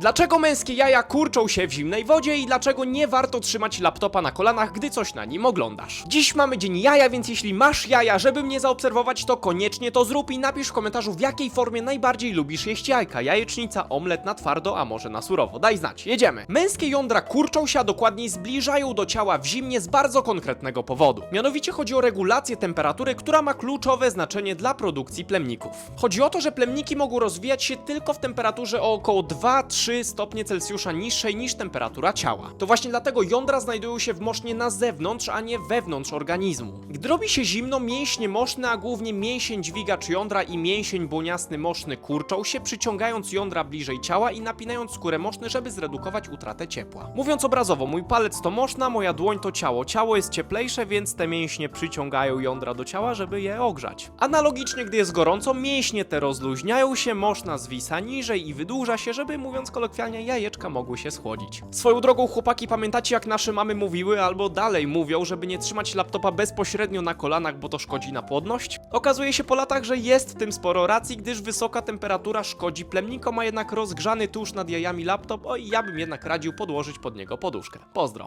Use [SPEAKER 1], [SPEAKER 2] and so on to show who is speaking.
[SPEAKER 1] Dlaczego męskie jaja kurczą się w zimnej wodzie i dlaczego nie warto trzymać laptopa na kolanach, gdy coś na nim oglądasz? Dziś mamy dzień jaja, więc jeśli masz jaja, żeby mnie zaobserwować, to koniecznie to zrób i napisz w komentarzu, w jakiej formie najbardziej lubisz jeść jajka. Jajecznica, omlet na twardo, a może na surowo. Daj znać, jedziemy. Męskie jądra kurczą się, a dokładniej zbliżają do ciała w zimnie z bardzo konkretnego powodu. Mianowicie chodzi o regulację temperatury, która ma kluczowe znaczenie dla produkcji plemników. Chodzi o to, że plemniki mogą rozwijać się tylko w temperaturze o około 2-3 stopnie Celsjusza niższej niż temperatura ciała. To właśnie dlatego jądra znajdują się w mosznie na zewnątrz, a nie wewnątrz organizmu. Gdy robi się zimno, mięśnie moszne, a głównie mięsień dźwigacz jądra i mięsień błoniasty moszny kurczą się, przyciągając jądra bliżej ciała i napinając skórę moszny, żeby zredukować utratę ciepła. Mówiąc obrazowo, mój palec to moszna, moja dłoń to ciało. Ciało jest cieplejsze, więc te mięśnie przyciągają jądra do ciała, żeby je ogrzać. Analogicznie, gdy jest gorąco, mięśnie te rozluźniają się, moszna zwisa niżej i wydłuża się, żeby mówiąc kolokwialnie, jajeczka mogły się schłodzić. Swoją drogą, chłopaki, pamiętacie jak nasze mamy mówiły, albo dalej mówią, żeby nie trzymać laptopa bezpośrednio na kolanach, bo to szkodzi na płodność? Okazuje się po latach, że jest w tym sporo racji, gdyż wysoka temperatura szkodzi plemnikom, a jednak rozgrzany tuż nad jajami laptop, oj, ja bym jednak radził podłożyć pod niego poduszkę. Pozdro.